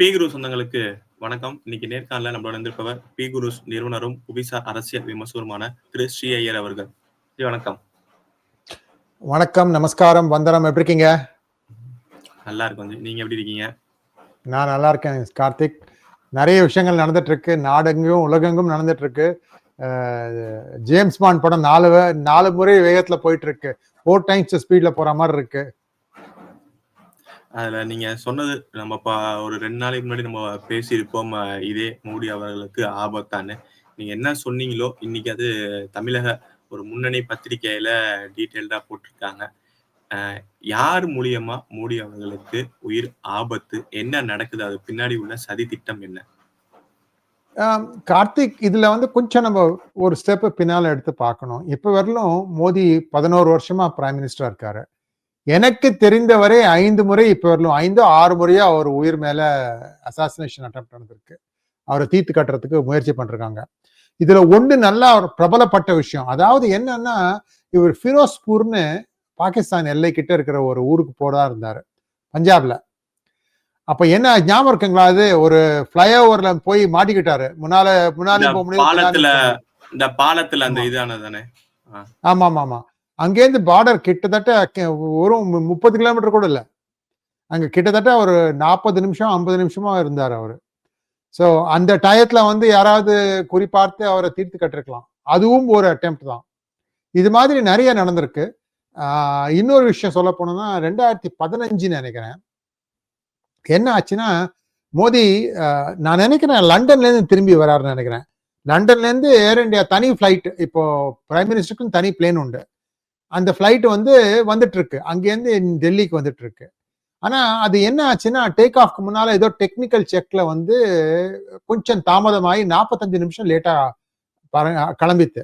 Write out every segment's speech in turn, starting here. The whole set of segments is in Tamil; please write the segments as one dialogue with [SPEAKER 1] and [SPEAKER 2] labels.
[SPEAKER 1] பி குரு சொந்தங்களுக்கு வணக்கம். இன்னைக்கு நேர்காணல நம்மளோட இருந்திருப்பவர் பி குரு நிறுவனரும் புவிசார் அரசியல் விமர்சகருமான திரு ஸ்ரீ ஐயர் அவர்கள். வணக்கம்.
[SPEAKER 2] வணக்கம் நமஸ்காரம் வந்தனம் எப்படி இருக்கீங்க?
[SPEAKER 1] நல்லா இருக்கும் நீங்க எப்படி இருக்கீங்க?
[SPEAKER 2] நான் நல்லா இருக்கேன் கார்த்திக். நிறைய விஷயங்கள் நடந்துட்டு இருக்கு நாடெங்கும் உலகெங்கும் நடந்துட்டு இருக்கு ஜேம்ஸ் பாண்ட் படம் நாலு நாலு முறை வேகத்துல போயிட்டு இருக்கு ஃபோர் டைம்ஸ் ஸ்பீட்ல போற மாதிரி இருக்கு.
[SPEAKER 1] அதுல நீங்க சொன்னது நம்ம பா ஒரு ரெண்டு நாளைக்கு முன்னாடி நம்ம பேசியிருப்போம் இதே மோடி அவர்களுக்கு ஆபத்தான்னு. நீங்க என்ன சொன்னீங்களோ இன்னைக்கு அது தமிழக ஒரு முன்னணி பத்திரிகையில டீட்டெயில்டா போட்டிருக்காங்க. யார் மூலியமா மோடி அவர்களுக்கு உயிர் ஆபத்து என்ன நடக்குது? அது பின்னாடி உள்ள சதி திட்டம் என்ன?
[SPEAKER 2] ஆம், கார்த்திக் இதுல வந்து கொஞ்சம் நம்ம ஒரு ஸ்டெப் பின்னால எடுத்து பார்க்கணும். இப்ப வரலும் மோடி பதினோரு வருஷமா பிரைம் மினிஸ்டரா இருக்காரு. எனக்கு தெரிந்தவரை ஐந்து முறை இப்ப வரலும் ஐந்து ஆறு முறையா அவர் உயிர் மேல அசாசினேஷன் அட்டம் நடந்திருக்கு. அவரை தீர்த்து கட்டுறதுக்கு முயற்சி பண்றாங்க இதுல ஒண்ணு நல்லா ஒரு பிரபலப்பட்ட விஷயம். அதாவது என்னன்னா இவர் ஃபிரோஸ்பூர்னு பாகிஸ்தான் எல்லை கிட்ட இருக்கிற ஒரு ஊருக்கு போறதா இருந்தாரு பஞ்சாப்ல. அப்ப என்ன ஞாபகம் இருக்குங்களா அது? ஒரு ஃபிளைஓவர்ல போய் மாட்டிக்கிட்டாரு. முன்னால முன்னாலே போக முடியும்
[SPEAKER 1] இந்த பாலத்துல அந்த
[SPEAKER 2] ஆமா.
[SPEAKER 1] இதானது தானே?
[SPEAKER 2] ஆமா ஆமா ஆமா அங்கேருந்து பார்டர் கிட்டத்தட்ட ஒரு மு- முப்பது கிலோமீட்டர் கூட இல்லை. அங்கே கிட்டத்தட்ட ஒரு நாற்பது நிமிஷம் ஐம்பது நிமிஷமா இருந்தார் அவர். ஸோ அந்த டயத்தில் வந்து யாராவது குறிப்பார்த்து அவரை தீர்த்து கட்டிருக்கலாம். அதுவும் ஒரு அட்டெம்ப்ட் தான். இது மாதிரி நிறைய நடந்திருக்கு. இன்னொரு விஷயம் சொல்ல போனோம்னா ரெண்டாயிரத்தி பதினஞ்சுன்னு நினைக்கிறேன். என்ன ஆச்சுன்னா மோடி நான் நினைக்கிறேன் லண்டன்லேருந்து திரும்பி வராருன்னு நினைக்கிறேன். லண்டன்லேருந்து ஏர் இந்தியா தனி ஃப்ளைட் இப்போ பிரைம் மினிஸ்டருக்கும் தனி பிளேன் உண்டு. அந்த ஃப்ளைட் வந்து வந்துட்டு இருக்கு அங்கேருந்து டெல்லிக்கு வந்துட்டு இருக்கு ஆனா அது என்ன ஆச்சுன்னா டேக் ஆஃப்க்கு முன்னால ஏதோ டெக்னிக்கல் செக்ல வந்து கொஞ்சம் தாமதமாகி நாற்பத்தஞ்சு நிமிஷம் லேட்டா கிளம்பித்து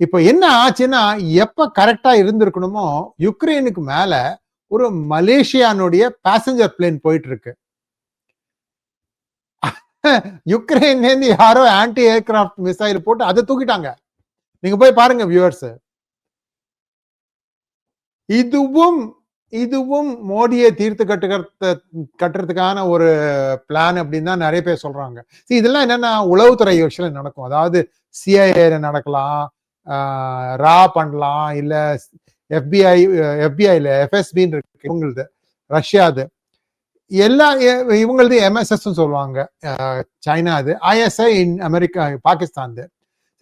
[SPEAKER 2] இப்போ என்ன ஆச்சுன்னா எப்ப கரெக்டா இருந்திருக்கணுமோ யுக்ரைனுக்கு மேல ஒரு மலேசியானுடைய பேசஞ்சர் பிளேன் போயிட்டு இருக்கு யுக்ரைன்லேருந்து யாரோ ஆன்டி ஏர்கிராஃப்ட் மிசைல் போட்டு அதை தூக்கிட்டாங்க. நீங்க போய் பாருங்க வியூவர்ஸ் இதுவும் இதுவும் மோடியை தீர்த்து கட்டுக்கிறது கட்டுறதுக்கான ஒரு பிளான் அப்படின்னு தான் நிறைய பேர் சொல்றாங்க. See, இதெல்லாம் என்னன்னா உளவுத்துறை விஷயம் நடக்கும். அதாவது சிஐஏ நடக்கலாம் ரா பண்ணலாம் இல்ல எஃபிஐ எஃபிஐல எஃப்எஸ்பின்னு இருக்கு இவங்களது ரஷ்யாது. எல்லா இவங்களது எம்எஸ்எஸ் சொல்லுவாங்க சைனா அது ஐஎஸ்ஐ இன் அமெரிக்கா பாகிஸ்தான்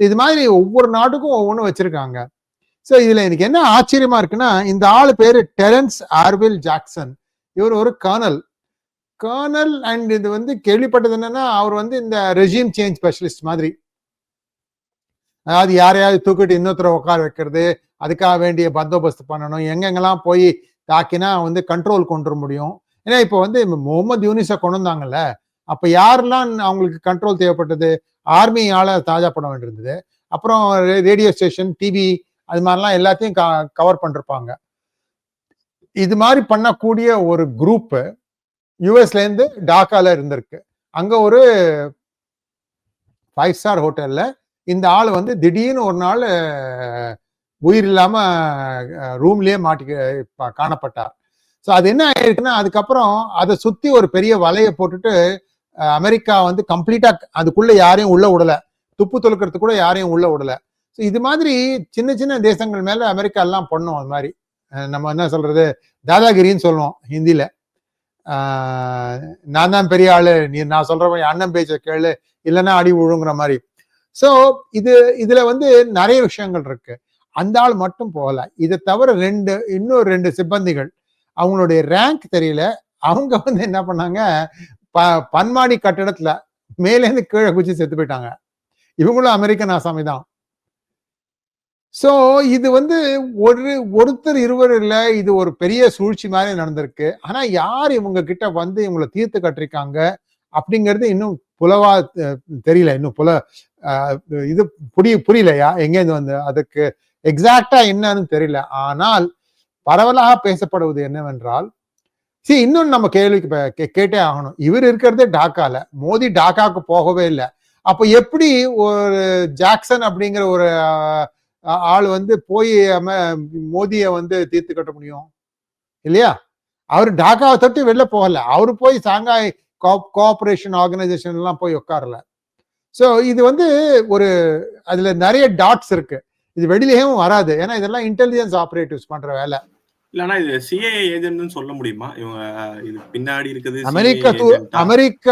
[SPEAKER 2] இது மாதிரி ஒவ்வொரு நாட்டுக்கும் ஒவ்வொன்றும் வச்சிருக்காங்க. ஸோ இதுல எனக்கு என்ன ஆச்சரியமா இருக்குன்னா இந்த ஆள் பேரு டெரன்ஸ் ஆர்வில் ஜாக்சன். இவர் ஒரு கர்னல். கர்னல் அண்ட் இது வந்து கேள்விப்பட்டது என்னன்னா அவர் வந்து இந்த ரெஜிம் சேஞ்ச் ஸ்பெஷலிஸ்ட் மாதிரி. அதாவது யாரையாவது தூக்கிட்டு இன்னொருத்தரை உட்கார வைக்கிறது அதுக்காக வேண்டிய பந்தோபஸ்து பண்ணணும் எங்கெங்கெல்லாம் போய் தாக்கினா வந்து கண்ட்ரோல் கொண்டு வர முடியும். ஏன்னா இப்போ வந்து முகமது யூனிஸை கொண்டு வந்தாங்கல்ல அப்போ யாரெல்லாம் அவங்களுக்கு கண்ட்ரோல் தேவைப்பட்டது? ஆர்மியால தாஜா பண்ண வேண்டியிருந்தது அப்புறம் ரேடியோ ஸ்டேஷன் டிவி அது மாதிரிலாம் எல்லாத்தையும் க கவர் பண்ணிருப்பாங்க. இது மாதிரி பண்ணக்கூடிய ஒரு குரூப்பு யூஎஸ்லேருந்து டாக்கால இருந்திருக்கு. அங்க ஒரு ஃபைவ் ஸ்டார் ஹோட்டல்ல இந்த ஆள் வந்து திடீர்னு ஒரு நாள் உயிர் இல்லாம ரூம்லேயே மாட்டி காணப்பட்டார். ஸோ அது என்ன ஆயிருக்குன்னா அதுக்கப்புறம் அதை சுத்தி ஒரு பெரிய வலையை போட்டுட்டு அமெரிக்கா வந்து கம்ப்ளீட்டா அதுக்குள்ள யாரையும் உள்ள விடல துப்பு தொலுக்கிறதுக்கு கூட யாரையும் உள்ள விடலை ஸோ இது மாதிரி சின்ன சின்ன தேசங்கள் மேலே அமெரிக்கா எல்லாம் பண்ணும் அது மாதிரி. நம்ம என்ன சொல்றது? தாதாகிரின்னு சொல்லுவோம் ஹிந்தியில. நான் தான் பெரிய ஆளு நீ நான் சொல்றவன் அண்ணன் பேச்ச கேளு இல்லைன்னா அடி விழுங்குற மாதிரி. ஸோ இது இதுல வந்து நிறைய விஷயங்கள் இருக்கு. அந்த ஆள் மட்டும் போகல. இதை தவிர ரெண்டு இன்னும் ரெண்டு சிப்பந்திகள். அவங்களுடைய ரேங்க் தெரியல. அவங்க வந்து என்ன பண்ணாங்க? ப பன்மாடி கட்டிடத்துல மேலேருந்து கீழே குச்சி செத்து போயிட்டாங்க. இவங்களும் அமெரிக்கன் ஆசாமி தான். ஸோ இது வந்து ஒரு ஒருத்தர் இருவர் இல்லை இது ஒரு பெரிய சூழ்ச்சி மாதிரி நடந்திருக்கு. ஆனால் யார் இவங்க கிட்ட வந்து இவங்களை தீர்த்து கட்டிருக்காங்க அப்படிங்கிறது இன்னும் புலவா தெரியல. இன்னும் புல இது புரிய புரியலையா? எங்கேருந்து வந்து? அதுக்கு எக்ஸாக்டா என்னன்னு தெரியல. ஆனால் பரவலாக பேசப்படுவது என்னவென்றால் சி இன்னும் நம்ம கேள்விக்கு கேட்டே ஆகணும். இவர் இருக்கிறதே டாக்கால. மோடி டாக்காவுக்கு போகவே இல்லை. அப்ப எப்படி ஒரு ஜாக்சன் அப்படிங்கிற ஒரு ஆள் வந்து போய் மோதியை வந்து தீர்த்து கட்ட முடியும். இல்லையா? அவர் டாக்காவை தொட்டு வெளில போகல. அவரு போய் சாங்காய் கோஆபரேஷன் ஆர்கனைசேஷன் எல்லாம் போய் உட்காரல. ஸோ இது வந்து ஒரு அதுல நிறைய டாட்ஸ் இருக்கு. இது வெளியிலேயும் வராது. ஏன்னா இதெல்லாம் இன்டெலிஜென்ஸ் ஆபரேட்டிவ்ஸ் பண்ற வேலை.
[SPEAKER 1] இல்லனா இது சிஏஏ ஏஜென்ட்னு சொல்ல முடியுமா? இவங்க இது பின்னாடி இருக்குது
[SPEAKER 2] அமெரிக்கா? அமெரிக்க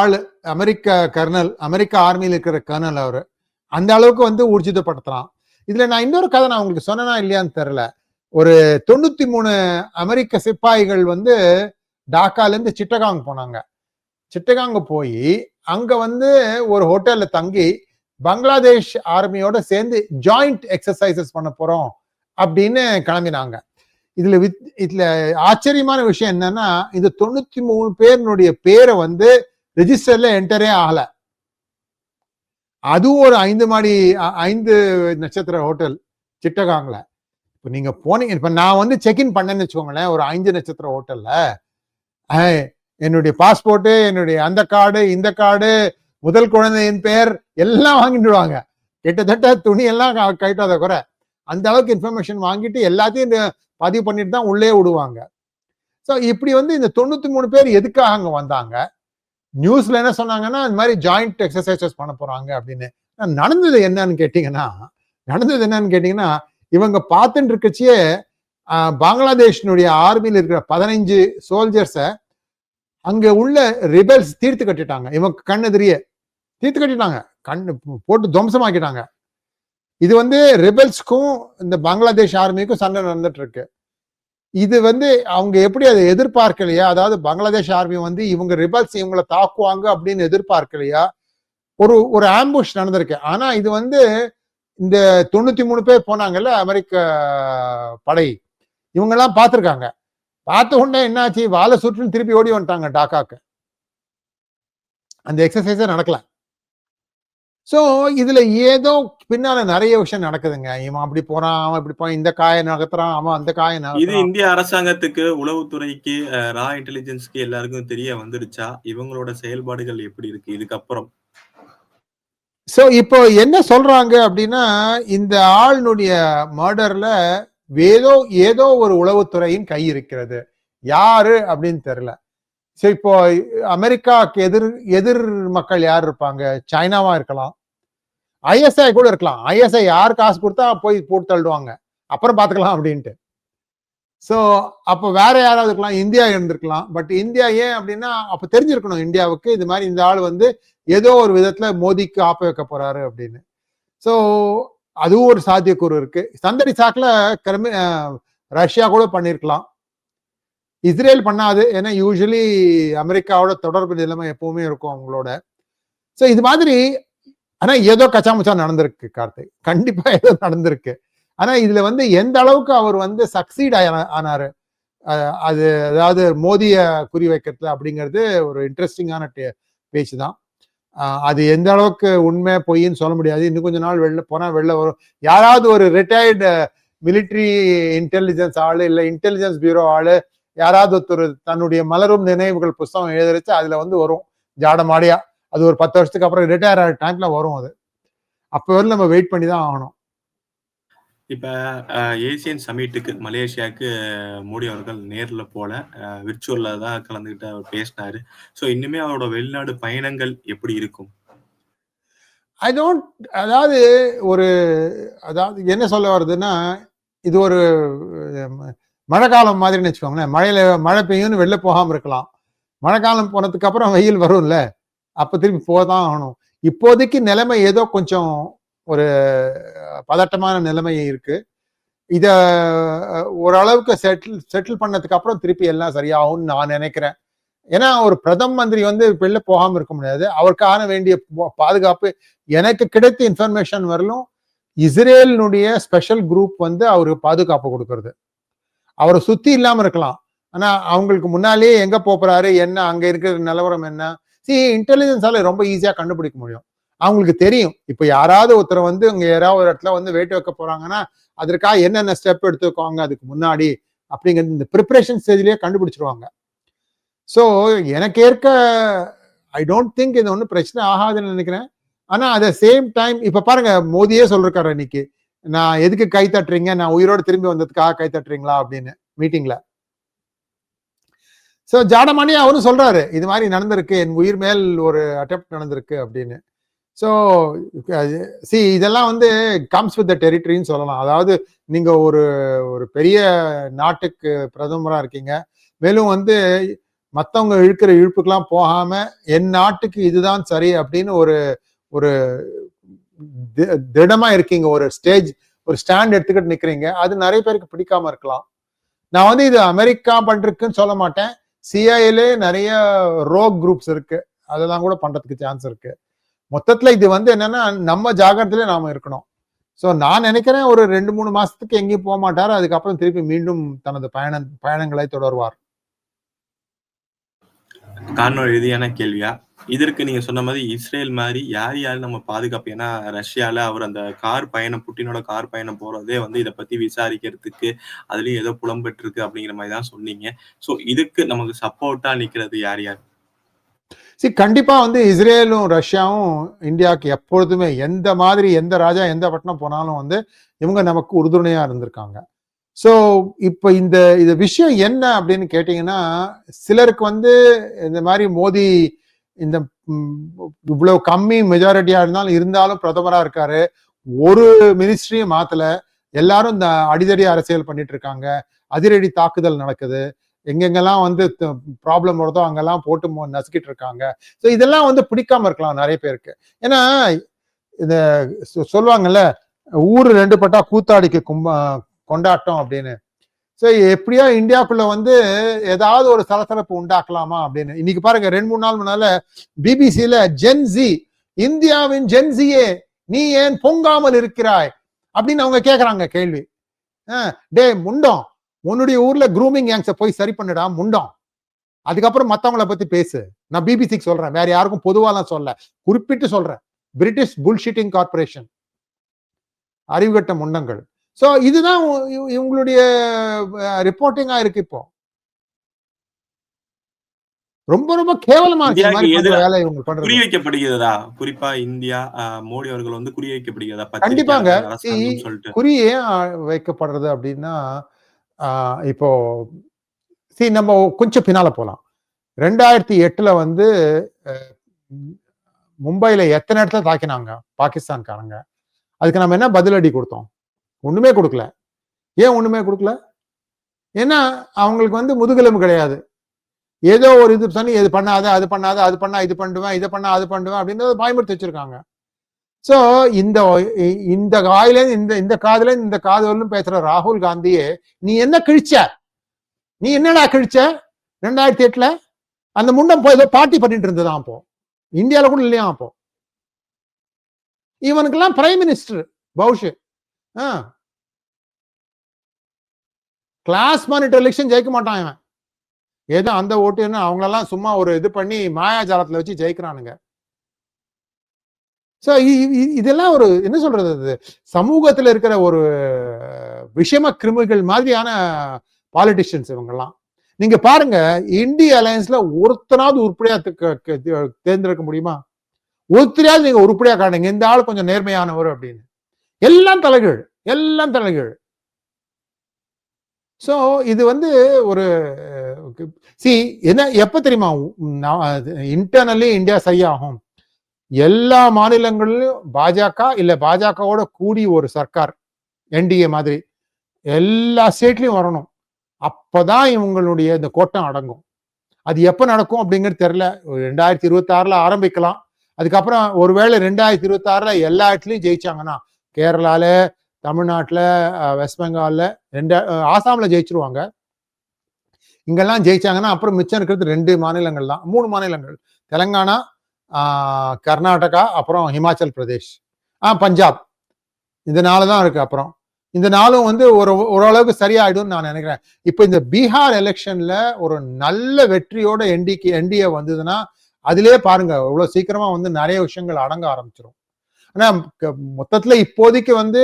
[SPEAKER 2] ஆளு அமெரிக்க கர்னல் அமெரிக்க ஆர்மியில் இருக்கிற கர்னல் அவரு. அந்த அளவுக்கு வந்து ஊர்ஜிதப்படுத்தலாம். இதுல நான் இன்னொரு கதை நான் உங்களுக்கு சொன்னா இல்லையான்னு தெரியல. ஒரு தொண்ணூத்தி மூணு அமெரிக்க சிப்பாய்கள் வந்து டாக்கால இருந்து சிட்டகாங் போனாங்க. சிட்டகாங்க போய் அங்க வந்து ஒரு ஹோட்டல்ல தங்கி பங்களாதேஷ் ஆர்மியோட சேர்ந்து ஜாயிண்ட் எக்ஸசைசஸ் பண்ண போறோம் அப்படின்னு கிளம்பினாங்க. இதுல வித் இதுல ஆச்சரியமான விஷயம் என்னன்னா இந்த தொண்ணூத்தி மூணு பேருனுடைய பேரை வந்து ரெஜிஸ்டர்ல என்டரே ஆகலை. அதுவும் ஒரு ஐந்து மாடி அ- ஐந்து நட்சத்திர ஹோட்டல் சிட்டகாங்கில் இப்போ நீங்கள் போனீங்க இப்போ நான் வந்து செக்இன் பண்ணேன்னு வச்சுக்கோங்களேன் ஒரு ஐந்து நட்சத்திர ஹோட்டலில். என்னுடைய பாஸ்போர்ட்டு என்னுடைய அந்த கார்டு இந்த கார்டு முதல் குழந்தையின் பெயர் எல்லாம் வாங்கிடுவாங்க கிட்டத்தட்ட துணி எல்லாம் கைட்டாத குறை. அந்த அளவுக்கு இன்ஃபர்மேஷன் வாங்கிட்டு எல்லாத்தையும் பதிவு பண்ணிட்டு தான் உள்ளே விடுவாங்க. ஸோ இப்படி வந்து இந்த தொண்ணூற்றி மூணு பேர் எதுக்காக அங்கே வந்தாங்க? நியூஸ்ல என்ன சொன்னாங்கன்னா இந்த மாதிரி ஜாயிண்ட் எக்ஸசைசஸ் பண்ண போறாங்க அப்படின்னு. நடந்தது என்னன்னு கேட்டீங்கன்னா நடந்தது என்னன்னு கேட்டீங்கன்னா இவங்க பார்த்துட்டு இருக்கச்சியே பங்களாதேஷினுடைய ஆர்மியில் இருக்கிற பதினைஞ்சு சோல்ஜர்ஸை அங்க உள்ள ரிபல்ஸ் தீர்த்து கட்டிட்டாங்க. இவங்க கண்ணெதிரியே தீர்த்து கட்டிட்டாங்க. கண் போட்டு துவம்சமாக்கிட்டாங்க. இது வந்து ரிபல்ஸ்க்கும் இந்த பங்களாதேஷ் ஆர்மிக்கும் சண்டை நடந்துட்டு இருக்கு. இது வந்து அவங்க எப்படி அதை எதிர்பார்க்கலையா? அதாவது பங்களாதேஷ் ஆர்மி வந்து இவங்க ரிபல்ஸ் இவங்களை தாக்குவாங்க அப்படின்னு எதிர்பார்க்கலையா? ஒரு ஒரு ஆம்புஷ் நடந்திருக்கு. ஆனா இது வந்து இந்த தொண்ணூத்தி மூணு பேர் போனாங்கல்ல அமெரிக்க படை. இவங்க எல்லாம் பார்த்த உடனே என்னாச்சு? வாழை சுற்றுன்னு திருப்பி ஓடி வந்துட்டாங்க டாக்காக்கு. அந்த எக்ஸசைஸே நடக்கலாம் சோ இதுல ஏதோ பின்னால நிறைய விஷயம் நடக்குதுங்க. இவன் அப்படி போறான் அவன் இப்படி போறான் இந்த காயை நகர்த்துறான் அவன் அந்த காயை
[SPEAKER 1] இது இந்திய அரசாங்கத்துக்கு உளவுத்துறைக்கு ரா இன்டெலிஜென்ஸ்க்கு எல்லாருக்கும் தெரிய வந்துடுச்சா இவங்களோட செயல்பாடுகள் எப்படி இருக்கு? இதுக்கப்புறம்.
[SPEAKER 2] சோ இப்போ என்ன சொல்றாங்க அப்படின்னா இந்த ஆளுனுடைய மர்டர்ல ஏதோ ஏதோ ஒரு உளவுத்துறையின் கை இருக்கிறது. யாரு அப்படின்னு தெரியல. சோ இப்போ அமெரிக்காக்கு எதிர் எதிர் மக்கள் யார் இருப்பாங்க? சைனாவா இருக்கலாம். ஐஎஸ்ஐ கூட இருக்கலாம். ஐஎஸ்ஐ யார் காசு கொடுத்தா போய் போட்டு தள்ளுவாங்க. அப்புறம் பார்த்துக்கலாம் அப்படின்ட்டு. ஸோ அப்போ வேற யாராவது இருக்கலாம். இந்தியா இருந்திருக்கலாம். பட் இந்தியா ஏன் அப்படின்னா அப்போ தெரிஞ்சிருக்கணும் இந்தியாவுக்கு இது மாதிரி இந்த ஆள் வந்து ஏதோ ஒரு விதத்துல மோதிக்கு ஆப்ப வைக்க போறாரு அப்படின்னு. ஸோ அதுவும் ஒரு சாத்தியக்கூறு இருக்கு. சந்தடி சாக்கில் கிரமி ரஷ்யா கூட பண்ணியிருக்கலாம் இஸ்ரேல் பண்ணாது. ஏன்னா யூஸ்வலி அமெரிக்காவோட தொடர்பு நிலைமை எப்பவுமே இருக்கும் அவங்களோட. ஸோ இது மாதிரி ஆனா ஏதோ கச்சாமுச்சா நடந்திருக்கு கார்த்திக். கண்டிப்பா ஏதோ நடந்திருக்கு. ஆனா இதுல வந்து எந்த அளவுக்கு அவர் வந்து சக்சீட் ஆனாரு? அது அதாவது மோதிய குறி வைக்கிறதுல அப்படிங்கிறது ஒரு இன்ட்ரெஸ்டிங்கான பேச்சு தான் அது எந்த அளவுக்கு உண்மை பொய்ன்னு சொல்ல முடியாது. இன்னும் கொஞ்ச நாள் வெளில போனா வெளில வரும். யாராவது ஒரு ரிட்டையர்டு மிலிட்ரி இன்டெலிஜென்ஸ் ஆளு இல்ல இன்டெலிஜென்ஸ் பியூரோ ஆளு யாராவது ஒருத்தர் தன்னுடைய மலரும் நினைவுகள் புஸ்தகம் எழுதிருச்சு அதுல வந்து வரும். ஜாடமாடியா. அது ஒரு பத்து வருஷத்துக்கு அப்புறம் ரிட்டையர் ஆகிற டைம்ல வரும் அது. அப்போ வரை நம்ம வெயிட் பண்ணி தான் ஆகணும்.
[SPEAKER 1] இப்ப ஏசியன் சமிட்டுக்கு மலேசியாவுக்கு மோடி அவர்கள் நேர்ல போல விர்ச்சுவல்ல தான் கலந்துகிட்டு அவர் பேசினாரு. ஸோ இன்னுமே அவரோட வெளிநாடு பயணங்கள் எப்படி இருக்கும்?
[SPEAKER 2] ஐ டோன்ட் அதாவது ஒரு அதாவது என்ன சொல்ல வருதுன்னா இது ஒரு அஹ், மழைக்காலம் மாதிரின்னு வச்சுக்கோங்களேன். மழையில மழை பெய்யும்னு வெளில போகாம இருக்கலாம். மழைக்காலம் போனதுக்கு அப்புறம் வெயில் வரும்ல. அப்போ திருப்பி போதான் ஆகணும். இப்போதைக்கு நிலைமை ஏதோ கொஞ்சம் ஒரு பதட்டமான நிலைமை இருக்கு. இதை ஓரளவுக்கு செட்டில் செட்டில் பண்ணதுக்கு அப்புறம் திருப்பி எல்லாம் சரியாகும்னு நான் நினைக்கிறேன். ஏன்னா ஒரு பிரதம மந்திரி வந்து வெளில போகாம இருக்க முடியாது. அவருக்கான வேண்டிய பாதுகாப்பு எனக்கு கிடைத்த இன்ஃபர்மேஷன் வரலும் இஸ்ரேலினுடைய ஸ்பெஷல் குரூப் வந்து அவருக்கு பாதுகாப்பு கொடுக்கறது. அவரை சுத்தி இல்லாம இருக்கலாம். ஆனா அவங்களுக்கு முன்னாலேயே எங்க போறாரு? என்ன? அங்க இருக்கிற நிலவரம் என்ன? சி இன்டெலிஜென்ஸால ரொம்ப ஈஸியாக கண்டுபிடிக்க முடியும். அவங்களுக்கு தெரியும். இப்போ யாராவது ஒருத்தர் வந்து இங்கே யாராவது ஒரு இடத்துல வந்து வேட்டு வைக்க போறாங்கன்னா அதற்காக என்னென்ன ஸ்டெப் எடுத்துக்கோங்க அதுக்கு முன்னாடி அப்படிங்கிறது இந்த ப்ரிப்பரேஷன் ஸ்டேஜ்லேயே கண்டுபிடிச்சிருவாங்க. ஸோ எனக்கு ஏற்க ஐ டோன்ட் திங்க் இது ஒன்றும் பிரச்சனை ஆகாதுன்னு நினைக்கிறேன். ஆனால் அட் சேம் டைம் இப்போ பாருங்க மோதியே சொல்லிருக்காரு இன்னைக்கு நான் எதுக்கு கை தட்டுறீங்க? நான் உயிரோடு திரும்பி வந்ததுக்காக கை தட்டுறீங்களா அப்படின்னு மீட்டிங்கில் ஸோ ஜாடமானி அவரும் சொல்றாரு இது மாதிரி நடந்திருக்கு என் உயிர் மேல் ஒரு அட்டெம்ப்ட் நடந்திருக்கு அப்படின்னு. ஸோ சி இதெல்லாம் வந்து கம்ஸ் வித் த டெரிட்டரின்னு சொல்லலாம். அதாவது நீங்க ஒரு ஒரு பெரிய நாட்டுக்கு பிரதமராக இருக்கீங்க. மேலும் வந்து மற்றவங்க இழுக்கிற இழுப்புக்கெல்லாம் போகாம என் நாட்டுக்கு இதுதான் சரி அப்படின்னு ஒரு ஒரு தி- திடமா இருக்கீங்க. ஒரு ஸ்டேஜ் ஒரு ஸ்டாண்ட் எடுத்துக்கிட்டு நிக்கிறீங்க. அது நிறைய பேருக்கு பிடிக்காம இருக்கலாம். நான் வந்து இது அமெரிக்கா பண்றதுக்குன்னு சொல்ல மாட்டேன். சிஐலே நிறைய ரோக் குரூப்ஸ் இருக்கு. அதெல்லாம் கூட பண்றதுக்கு சான்ஸ் இருக்கு. மொத்தத்துல இது வந்து என்னன்னா நம்ம ஜாகிரதையில நாம இருக்கணும். ஸோ நான் நினைக்கிறேன் ஒரு ரெண்டு மூணு மாசத்துக்கு எங்கேயும் போக மாட்டார் அதுக்கப்புறம் திருப்பி மீண்டும் தனது பயண பயணங்களை தொடர்வார்.
[SPEAKER 1] காரணம் எழுதியான கேள்வியா? இதற்கு நீங்க சொன்ன மாதிரி இஸ்ரேல் மாதிரி யார் யார் நம்ம பாதுகாப்பு? ஏன்னா ரஷ்யால அவர் அந்த கார் பயணம் புட்டினோட கார் பயணம் போறதே வந்து இதை பத்தி விசாரிக்கிறதுக்கு அதுலயும் ஏதோ புலம்பெற்று இருக்கு அப்படிங்கிற மாதிரி தான் சொன்னீங்க. சோ இதுக்கு நமக்கு சப்போர்ட்டா நிக்கிறது யார் யார்?
[SPEAKER 2] சரி கண்டிப்பா வந்து இஸ்ரேலும் ரஷ்யாவும் இந்தியாவுக்கு எப்பொழுதுமே எந்த மாதிரி எந்த ராஜா எந்த பட்டணம் போனாலும் வந்து இவங்க நமக்கு உறுதுணையா இருந்திருக்காங்க. ஸோ இப்போ இந்த இந்த விஷயம் என்ன அப்படின்னு கேட்டிங்கன்னா சிலருக்கு வந்து இந்த மாதிரி மோடி இந்த இவ்வளோ இவ்வளவு கம்மி மெஜாரிட்டியாக இருந்தாலும் இருந்தாலும் பிரதமராக இருக்காரு. ஒரு மினிஸ்ட்ரியும் மாற்றலை எல்லாரும் இந்த அடிதடி அரசியல் பண்ணிட்டு இருக்காங்க. அதிரடி தாக்குதல் நடக்குது. எங்கெங்கெல்லாம் வந்து ப்ராப்ளம் வருதோ அங்கெல்லாம் போட்டு நசுக்கிட்டு இருக்காங்க. ஸோ இதெல்லாம் வந்து பிடிக்காம இருக்கலாம் நிறைய பேருக்கு. ஏன்னா இந்த சொல்லுவாங்கல்ல ஊர் ரெண்டு பட்டா கூத்தாடிக்கு கும்ப கொண்டாட்டம் அப்படின்னு. ஸோ எப்படியோ இந்தியாக்குள்ள வந்து ஏதாவது ஒரு சலசலப்பு உண்டாக்கலாமா அப்படின்னு. இன்னைக்கு பாருங்க ரெண்டு மூணு நாள் முன்னால பிபிசியில ஜென்சி இந்தியாவின் ஜென்சியே நீ ஏன் பொங்காமல் இருக்கிறாய்? அப்படின்னு அவங்க கேக்குறாங்க கேள்வி. டே டேய் முண்டம். உன்னுடைய ஊர்ல குரூமிங் ஏங்ஸை போய் சரி பண்ணுடா முண்டம். அதுக்கப்புறம் மத்தவங்கள பத்தி பேசு. நான் பிபிசிக்கு சொல்றேன். வேற யாருக்கும் பொதுவாலாம் சொல்ல. குறிப்பிட்டு சொல்றேன். பிரிட்டிஷ் புல்ஷீட்டிங் கார்பரேஷன் அறிவுகட்ட முண்டங்கள். சோ இதுதான் இவங்களுடைய ரிப்போர்ட்டிங்கா இருக்கு இப்போ. ரொம்ப ரொம்ப கேவலமா வேலை இவங்க பண்றது.
[SPEAKER 1] குறி வைக்கப்படுகிறதா குறிப்பா இந்தியா மோடி அவர்கள் வந்து குறி வைக்கப்படுகிறதா
[SPEAKER 2] கண்டிப்பாங்க. குறி ஏன் வைக்கப்படுறது அப்படின்னா இப்போ சி நம்ம கொஞ்சம் பின்னால போலாம். ரெண்டாயிரத்தி எட்டுல வந்து அஹ், மும்பைல எத்தனை இடத்துல தாக்கினாங்க? பாகிஸ்தான்காரங்க. அதுக்கு நம்ம என்ன பதிலடி கொடுத்தோம்? ஒண்ணுமே கொடுக்கல. ஏன் ஒண்ணுமே கொடுக்கல? ஏன்னா அவங்களுக்கு வந்து முதுகெலும்பு கிடையாது. ஏதோ ஒரு இது பண்ணி இது பண்ணாத அது பண்ணாத அது பண்ணா இது பண்ணுவேன் இதை பண்ணா அது பண்ணுவேன் அப்படின்றத பயமுறுத்தி வச்சிருக்காங்க. ஸோ இந்த இந்த காயில இந்த இந்த காதுலேருந்து இந்த காது வரலும் பேசுற ராகுல் காந்தியே நீ என்ன கிழிச்ச? நீ என்னடா கிழிச்ச? ரெண்டாயிரத்தி எட்டுல? அந்த முண்டம் போய் ஏதோ பார்ட்டி பண்ணிட்டு இருந்ததான் அப்போ? இந்தியால கூட இல்லையா அப்போ? இவனுக்கெல்லாம் பிரைம் மினிஸ்டர் பவுஷ். கிளாஸ் மானிட்டர் எலெக்ஷன் ஜெயிக்க மாட்டான் இவன். ஏதோ அந்த ஓட்டுன்னு அவங்களெல்லாம் சும்மா ஒரு இது பண்ணி மாயாஜாலத்தில் வச்சு ஜெயிக்கிறானுங்க. ஸோ இதெல்லாம் ஒரு என்ன சொல்றது அது? சமூகத்துல இருக்கிற ஒரு விஷம கிருமிகள் மாதிரியான பாலிட்டிஷியன்ஸ் இவங்கெல்லாம். நீங்க பாருங்க இந்திய அலையன்ஸ்ல ஒருத்தனாவது உருப்படியா தேர்ந்தெடுக்க முடியுமா? ஒருத்தரையாவது நீங்க உருப்படியா காணுங்க இந்த ஆள் கொஞ்சம் நேர்மையானவர் அப்படின்னு. எல்லாம் தலைகள் எல்லாம் தலைகீழ் ஸோ இது வந்து ஒரு சி என்ன எப்போ தெரியுமா இன்டர்னலி இந்தியா சரியாகும். எல்லா மாநிலங்களிலும் பாஜக இல்லை பாஜகவோட கூடி ஒரு சர்க்கார் என்டிஏ மாதிரி. எல்லா ஸ்டேட்லையும் வரணும். அப்போதான் இவங்களுடைய இந்த கோட்டம் அடங்கும். அது எப்போ நடக்கும் அப்படிங்கிறது தெரில ஒரு ரெண்டாயிரத்தி இருபத்தாறில் ஆரம்பிக்கலாம். அதுக்கப்புறம் ஒருவேளை ரெண்டாயிரத்தி இருபத்தாறில் எல்லா இடத்துலையும் ஜெயிச்சாங்கன்னா கேரளாவில் தமிழ்நாட்டில் வெஸ்ட் பெங்காலில் ரெண்டு ஆசாமில் ஆசாம்ல ஜெயிச்சிருவாங்க. இங்கெல்லாம் ஜெயிச்சாங்கன்னா அப்புறம் மிச்சம் இருக்கிறது ரெண்டு மாநிலங்கள் தான். மூணு மாநிலங்கள். தெலங்கானா கர்நாடகா அப்புறம் ஹிமாச்சல் பிரதேஷ். ஆ பஞ்சாப். இந்த நாலு தான் இருக்கு அப்புறம். இந்த நாளும் வந்து ஒரு ஓரளவுக்கு சரியாயிடும்னு நான் நினைக்கிறேன். இப்போ இந்த பீகார் எலெக்ஷன்ல ஒரு நல்ல வெற்றியோட என்டிக்கு என்டிஏ வந்ததுன்னா அதிலே பாருங்க இவ்வளவு சீக்கிரமா வந்து நிறைய விஷயங்கள் அடங்க ஆரம்பிச்சிடும் ஆனா மொத்தத்துல இப்போதைக்கு வந்து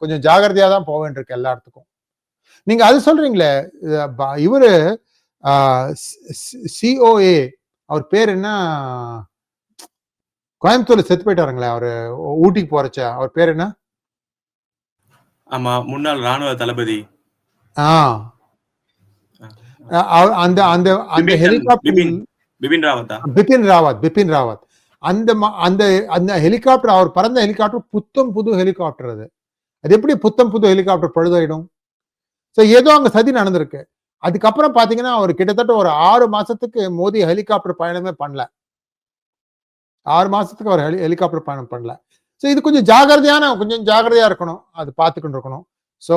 [SPEAKER 2] கொஞ்சம் ஜாகிரதையா தான் போக வேண்டியிருக்கு எல்லா இடத்துக்கும் நீங்க அது சொல்றீங்களே இவரு சிஓஏ அவர் பேர் என்ன? கோயம்புத்தூர்ல செத்து போயிட்டாருங்களே அவரு ஊட்டிக்கு போறச்ச அவர் பேர் என்ன?
[SPEAKER 1] ஆமா முன்னாள் ராணுவ தளபதி.
[SPEAKER 2] ஆ. அந்த அந்த அந்த ஹெலிகாப்டர்
[SPEAKER 1] பிபின்
[SPEAKER 2] ராவத் பிபின் ராவத். அந்த அந்த அந்த ஹெலிகாப்டர் அவர் பறந்த ஹெலிகாப்டர் புத்தம் புது ஹெலிகாப்டர் அது. அது எப்படி புத்தம் புது ஹெலிகாப்டர் பழுதாயிடும்? ஸோ ஏதோ அங்கே சதி நடந்திருக்கு. அதுக்கப்புறம் பார்த்தீங்கன்னா அவர் கிட்டத்தட்ட ஒரு ஆறு மாசத்துக்கு மோடி ஹெலிகாப்டர் பயணமே பண்ணல. ஆறு மாசத்துக்கு அவர் ஹெலி ஹெலிகாப்டர் பயணம் பண்ணல. ஸோ இது கொஞ்சம் ஜாகிரதையான கொஞ்சம் ஜாகிரதையா இருக்கணும். அது பார்த்துக்கிட்டு இருக்கணும். ஸோ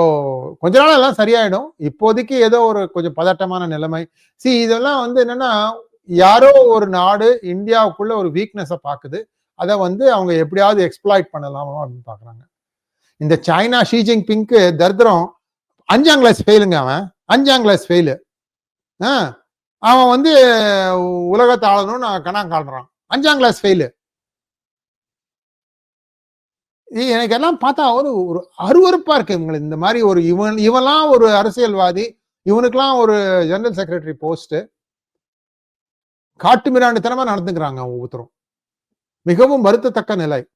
[SPEAKER 2] கொஞ்ச நாள் எல்லாம் சரியாயிடும். இப்போதைக்கு ஏதோ ஒரு கொஞ்சம் பதட்டமான நிலைமை. சி இதெல்லாம் வந்து என்னன்னா யாரோ ஒரு நாடு இந்தியாவுக்குள்ள ஒரு வீக்னஸை பார்க்குது அதை வந்து அவங்க எப்படியாவது எக்ஸ்ப்ளாய்ட் பண்ணலாமா அப்படின்னு பார்க்குறாங்க இந்த சைனா ஷீ ஜிங் பிங்க்கு தரித்திரம் அஞ்சாம் கிளாஸ் ஃபெயிலுங்க அவன். அஞ்சாம் கிளாஸ் ஃபெயிலு ஆ அவன் வந்து உலகத்தை ஆளணும்னு அவன் காட்டுறான் அஞ்சாம் கிளாஸ் ஃபெயிலு எனக்கு எல்லாம் பார்த்தா ஒரு ஒரு அருவருப்பா இருக்கு இவங்களுக்கு இந்த மாதிரி ஒரு இவன் இவன்லாம் ஒரு அரசியல்வாதி இவனுக்கெல்லாம் ஒரு ஜெனரல் செக்ரட்டரி போஸ்ட்டு காட்டு மிராண்டித்தனமா நடந்துக்கிறாங்க ஒவ்வொருத்தரும். மிகவும் வருத்தத்தக்க நிலை.